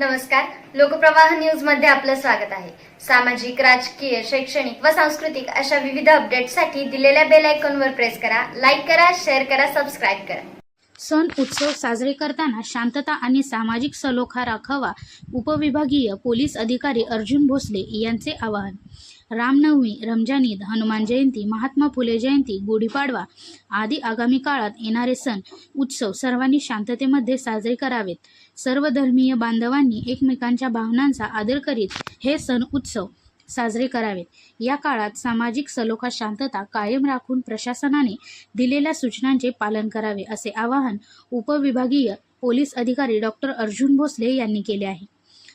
नमस्कार. लोकप्रवाह न्यूजमध्ये आपलं स्वागत आहे. सामाजिक राजकीय शैक्षणिक व सांस्कृतिक अशा विविध अपडेटसाठी दिलेल्या बेल आयकॉनवर प्रेस करा लाईक करा शेअर करा सबस्क्राईब करा. सण उत्सव साजरे करताना शांतता आणि सामाजिक सलोखा राखावा उपविभागीय पोलीस अधिकारी अर्जुन भोसले यांचे आवाहन. रामनवमी रमजान ईद हनुमान जयंती महात्मा फुले जयंती गुढीपाडवा आदी आगामी काळात येणारे सण उत्सव सर्वांनी शांततेमध्ये साजरे करावेत. सर्व धर्मीय बांधवांनी एकमेकांच्या भावनांचा आदर करीत हे सण उत्सव साजरे करावेत. या काळात सामाजिक सलोखा शांतता कायम राखून प्रशासनाने दिलेल्या सूचनांचे पालन करावे असे आवाहन उपविभागीय पोलीस अधिकारी डॉक्टर अर्जुन भोसले यांनी केले आहे.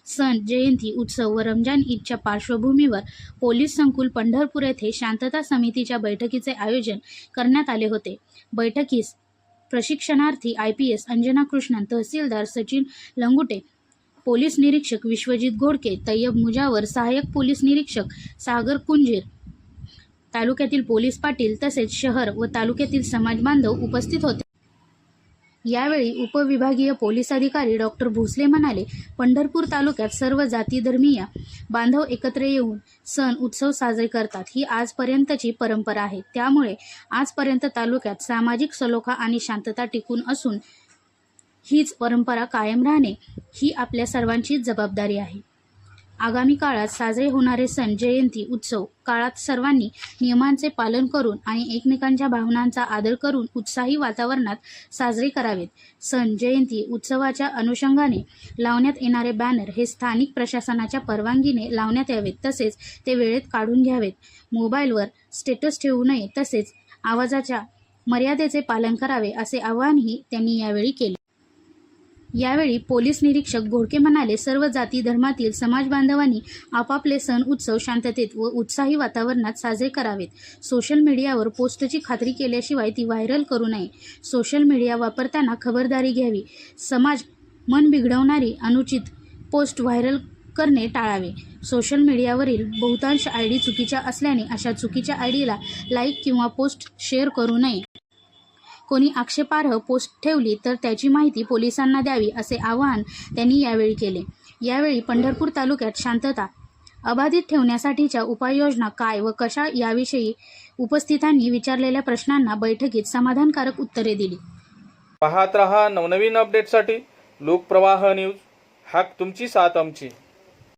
सण जयंती उत्सव व रमजान ईदच्या पार्श्वभूमीवर पोलीस संकुल पंढरपूर येथे शांतता समितीच्या बैठकीचे आयोजन करण्यात आले होते. बैठकीस प्रशिक्षणार्थी I P S Anjana Krishnan tehsildar Sachin Langute police निरीक्षक विश्वजित घोडके तय्यब मुजावर सहाय्यक पोलीस निरीक्षक सागर कुंजीर तालुक्यातील पोलीस पाटील तसेच शहर व तालुक्यातील समाज बांधव उपस्थित होते. यावेळी उपविभागीय पोलीस अधिकारी डॉक्टर भोसले म्हणाले पंढरपूर तालुक्यात सर्व जाती धर्मीय बांधव एकत्र येऊन सण उत्सव साजरे करतात. ही आजपर्यंतची परंपरा आहे. त्यामुळे आजपर्यंत तालुक्यात सामाजिक सलोखा आणि शांतता टिकून असून हीच परंपरा कायम राहणे ही आपल्या सर्वांची जबाबदारी आहे. आगामी काळात साजरे होणारे सण जयंती उत्सव काळात सर्वांनी नियमांचे पालन करून आणि एकमेकांच्या भावनांचा आदर करून उत्साही वातावरणात साजरे करावेत. सण जयंती उत्सवाच्या अनुषंगाने लावण्यात येणारे बॅनर हे स्थानिक प्रशासनाच्या परवानगीने लावण्यात यावेत. तसेच ते वेळेत काढून घ्यावेत. मोबाईलवर स्टेटस ठेवू नये तसेच आवाजाच्या मर्यादेचे पालन करावे असे आवाहनही त्यांनी यावेळी केले. यावेळी पोलीस निरीक्षक घोडके म्हणाले सर्व जाती धर्मातील समाज बांधवांनी आपापले सण उत्सव शांततेत व उत्साही वातावरणात साजरे करावेत. सोशल मीडियावर पोस्टची खात्री केल्याशिवाय ती व्हायरल करू नये. सोशल मीडिया वापरताना खबरदारी घ्यावी. समाज मन बिघडवणारी अनुचित पोस्ट व्हायरल करणे टाळावे. सोशल मीडियावरील बहुतांश आय डी चुकीच्या असल्याने अशा चुकीच्या आय डीला लाईक किंवा पोस्ट शेअर करू नये. कोणी आक्षेपार्ह पोस्ट ठेवली तर त्याची माहिती पोलिसांना द्यावी असे आवाहन त्यांनी यावेळी केले. यावेळी पंढरपूर तालुक्यात शांतता अबाधित ठेवण्यासाठीच्या उपाययोजना काय व कशा याविषयी उपस्थितांनी विचारलेल्या प्रश्नांना बैठकीत समाधानकारक उत्तरे दिली. पाहत रहा नवनवीन अपडेटसाठी लोकप्रवाह न्यूज. हाक तुमची साथ आमची.